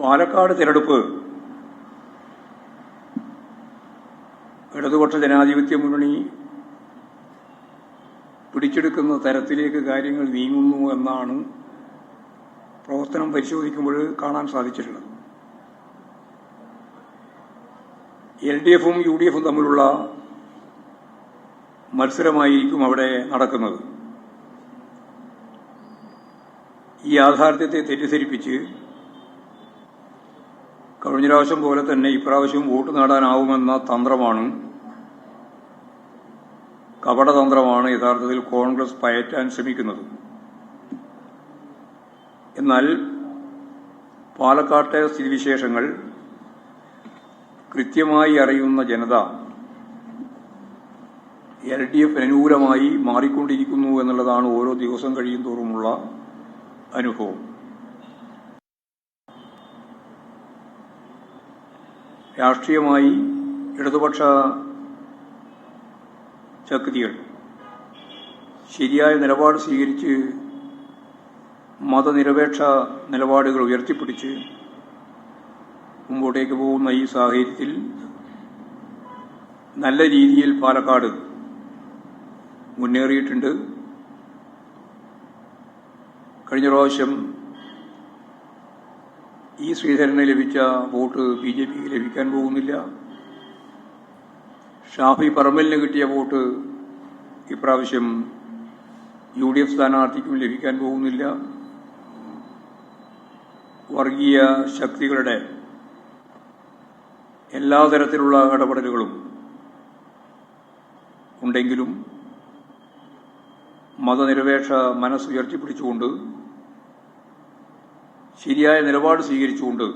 പാലക്കാട് തിരഞ്ഞെടുപ്പ്. ഇടതുപക്ഷ ജനാധിപത്യ മുന്നണി പിടിച്ചെടുക്കുന്ന തരത്തിലേക്ക് കാര്യങ്ങൾ നീങ്ങുന്നു എന്നാണ് പ്രവർത്തനം പരിശോധിക്കുമ്പോൾ കാണാൻ സാധിച്ചിട്ടുള്ളത്. എൽ ഡി എഫും യു ഡി എഫും തമ്മിലുള്ള മത്സരമായിരിക്കും അവിടെ നടക്കുന്നത്. ഈ യാഥാർത്ഥ്യത്തെ തെറ്റിദ്ധരിപ്പിച്ച് കഴിഞ്ഞ പ്രാവശ്യം പോലെ തന്നെ ഇപ്രാവശ്യം വോട്ട് നേടാനാവുമെന്ന തന്ത്രമാണ് കപടതന്ത്രമാണ് യഥാർത്ഥത്തിൽ കോൺഗ്രസ് പയറ്റാൻ ശ്രമിക്കുന്നത്. എന്നാൽ പാലക്കാട്ടെ സ്ഥിതിവിശേഷങ്ങൾ കൃത്യമായി അറിയുന്ന ജനത എൽ ഡി എഫ് അനുകൂലമായി മാറിക്കൊണ്ടിരിക്കുന്നു എന്നുള്ളതാണ് ഓരോ ദിവസം കഴിയും തോറുമുള്ള അനുഭവം. രാഷ്ട്രീയമായി ഇടതുപക്ഷ ശക്തികൾ ശരിയായ നിലപാട് സ്വീകരിച്ച് മതനിരപേക്ഷ നിലപാടുകൾ ഉയർത്തിപ്പിടിച്ച് മുമ്പോട്ടേക്ക് പോകുന്ന ഈ സാഹചര്യത്തിൽ നല്ല രീതിയിൽ പാലക്കാട് മുന്നേറിയിട്ടുണ്ട്. കഴിഞ്ഞ പ്രാവശ്യം ഈ ശ്രീധരന് ലഭിച്ച വോട്ട് ബി ജെ പിക്ക് ലഭിക്കാൻ പോകുന്നില്ല. ഷാഫി പറമ്പലിന് കിട്ടിയ വോട്ട് ഇപ്രാവശ്യം യു ഡി എഫ് സ്ഥാനാർത്ഥിക്കും ലഭിക്കാൻ പോകുന്നില്ല. വർഗീയ ശക്തികളുടെ എല്ലാ തരത്തിലുള്ള ഇടപെടലുകളും ഉണ്ടെങ്കിലും മതനിരപേക്ഷ മനസ്സുയർത്തിപ്പിടിച്ചുകൊണ്ട് ശരിയായ നിലപാട് സ്വീകരിച്ചുകൊണ്ട്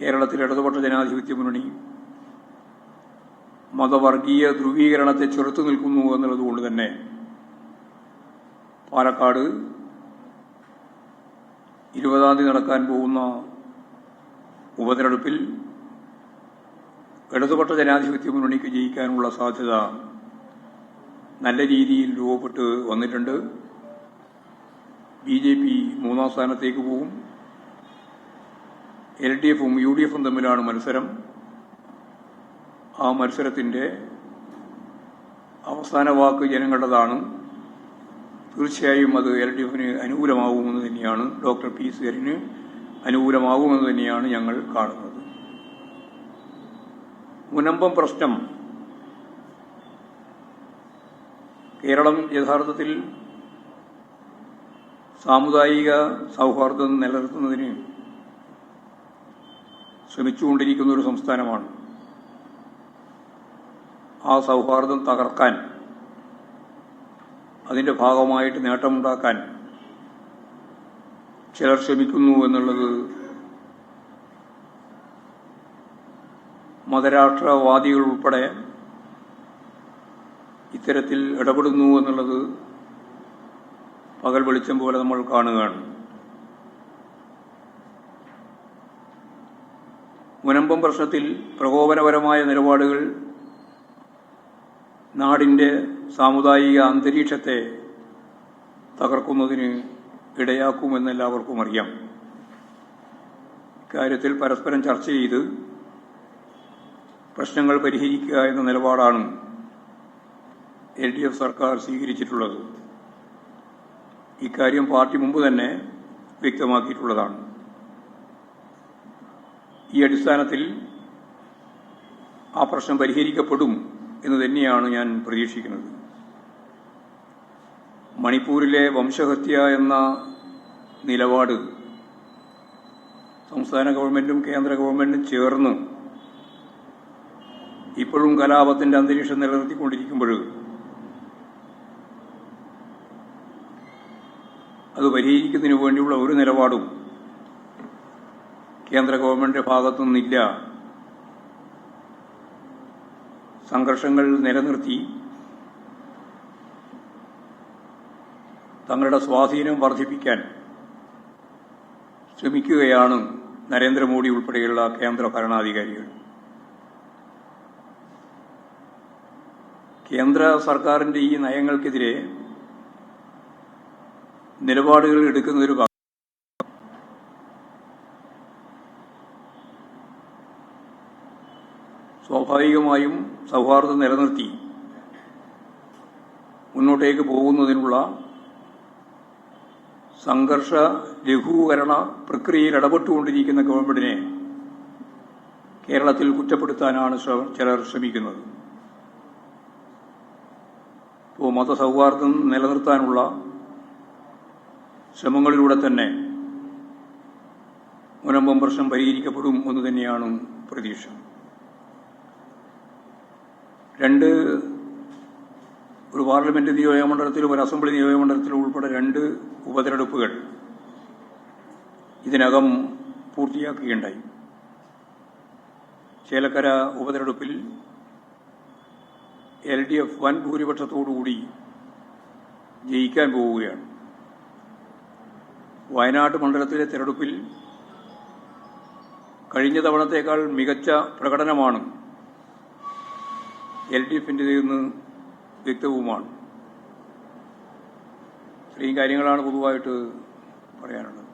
കേരളത്തിലെ ഇടതുപക്ഷ ജനാധിപത്യ മുന്നണി മതവർഗീയ ധ്രുവീകരണത്തെ ചെറുത്തു നിൽക്കുന്നു എന്നുള്ളതുകൊണ്ട് തന്നെ പാലക്കാട് ഇരുപതാം തീയതി നടക്കാൻ പോകുന്ന ഉപതെരഞ്ഞെടുപ്പിൽ ഇടതുപക്ഷ ജനാധിപത്യ മുന്നണിക്ക് ജയിക്കാനുള്ള സാധ്യത നല്ല രീതിയിൽ രൂപപ്പെട്ട് വന്നിട്ടുണ്ട്. ബി ജെ പി മൂന്നാം സ്ഥാനത്തേക്ക് പോകും. എൽ ഡി എഫും യു ഡി എഫും തമ്മിലാണ് മത്സരം. ആ മത്സരത്തിന്റെ അവസാന വാക്ക് ജനങ്ങളുടേതാണ്. തീർച്ചയായും അത് എൽ ഡി എഫിന് അനുകൂലമാകുമെന്ന് തന്നെയാണ് ഡോക്ടർ പി സുരന് അനുകൂലമാകുമെന്ന് തന്നെയാണ് ഞങ്ങൾ കാണുന്നത്. മുനമ്പം പ്രശ്നം. കേരളം യഥാർത്ഥത്തിൽ സാമുദായിക സൗഹാർദ്ദം നിലനിർത്തുന്നതിന് ശ്രമിച്ചുകൊണ്ടിരിക്കുന്ന ഒരു സംസ്ഥാനമാണ്. ആ സൗഹാർദ്ദം തകർക്കാൻ അതിന്റെ ഭാഗമായിട്ട് നേട്ടമുണ്ടാക്കാൻ ചിലർ ശ്രമിക്കുന്നു എന്നുള്ളത് മതരാഷ്ട്രവാദികൾ ഉൾപ്പെടെ ഇത്തരത്തിൽ ഇടപെടുന്നു എന്നുള്ളത് പകൽ വെളിച്ചം പോലെ നമ്മൾ കാണുകയാണ്. മുനമ്പം പ്രശ്നത്തിൽ പ്രകോപനപരമായ നിലപാടുകൾ നാടിന്റെ സാമുദായിക അന്തരീക്ഷത്തെ തകർക്കുന്നതിന് ഇടയാക്കുമെന്ന് എല്ലാവർക്കും അറിയാം. ഇക്കാര്യത്തിൽ പരസ്പരം ചർച്ച ചെയ്ത് പ്രശ്നങ്ങൾ പരിഹരിക്കുക എന്ന നിലപാടാണ് എൽ ഡി എഫ് സർക്കാർ സ്വീകരിച്ചിട്ടുള്ളത്. ഇക്കാര്യം പാർട്ടി മുമ്പ് തന്നെ വ്യക്തമാക്കിയിട്ടുള്ളതാണ്. ഈ അടിസ്ഥാനത്തിൽ ആ പ്രശ്നം പരിഹരിക്കപ്പെടും എന്ന് തന്നെയാണ് ഞാൻ പ്രതീക്ഷിക്കുന്നത്. മണിപ്പൂരിലെ വംശഹത്യ എന്ന നിലപാട് സംസ്ഥാന ഗവൺമെന്റും കേന്ദ്ര ഗവൺമെന്റും ചേർന്ന് ഇപ്പോഴും കലാപത്തിന്റെ അന്തരീക്ഷം നിലനിർത്തിക്കൊണ്ടിരിക്കുമ്പോൾ അത് പരിഹരിക്കുന്നതിന് വേണ്ടിയുള്ള ഒരു നിലപാടും കേന്ദ്ര ഗവൺമെന്റിന്റെ ഭാഗത്തു നിന്നില്ല സംഘർഷങ്ങൾ നിലനിർത്തി. തങ്ങളുടെ സ്വാധീനം വർദ്ധിപ്പിക്കാൻ ശ്രമിക്കുകയാണ് നരേന്ദ്രമോദി ഉൾപ്പെടെയുള്ള കേന്ദ്ര ഭരണാധികാരികൾ. കേന്ദ്ര സർക്കാരിന്റെ ഈ നയങ്ങൾക്കെതിരെ നിലപാടുകൾ എടുക്കുന്ന ഒരു സ്വാഭാവികമായും സൗഹാർദ്ദം നിലനിർത്തി മുന്നോട്ടേക്ക് പോകുന്നതിനുള്ള സംഘർഷ ലഘൂകരണ പ്രക്രിയയിൽ ഇടപെട്ടുകൊണ്ടിരിക്കുന്ന ഗവൺമെന്റിനെ കേരളത്തിൽ കുറ്റപ്പെടുത്താനാണ് ചിലർ ശ്രമിക്കുന്നത്. ഇപ്പോൾ മതസൗഹാർദ്ദം നിലനിർത്താനുള്ള ശ്രമങ്ങളിലൂടെ തന്നെ മുനമ്പം പ്രശ്നം പരിഹരിക്കപ്പെടും എന്ന് തന്നെയാണ് പ്രതീക്ഷ. രണ്ട് ഒരു പാർലമെന്റ് നിയോജകമണ്ഡലത്തിലും ഒരു അസംബ്ലി നിയോജകമണ്ഡലത്തിലും ഉൾപ്പെടെ രണ്ട് ഉപതെരഞ്ഞെടുപ്പുകൾ ഇതിനകം പൂർത്തിയാക്കുകയുണ്ടായി. ചേലക്കര ഉപതെരഞ്ഞെടുപ്പിൽ എൽ ഡി എഫ് വൻ ഭൂരിപക്ഷത്തോടുകൂടി ജയിക്കാൻ പോവുകയാണ്. വയനാട് മണ്ഡലത്തിലെ തെരഞ്ഞെടുപ്പിൽ കഴിഞ്ഞ തവണത്തേക്കാൾ മികച്ച പ്രകടനമാണ് എൽ ഡി എഫിന്റെതെന്ന് വ്യക്തവുമാണ്. ഇത്രയും കാര്യങ്ങളാണ് പൊതുവായിട്ട് പറയാനുള്ളത്.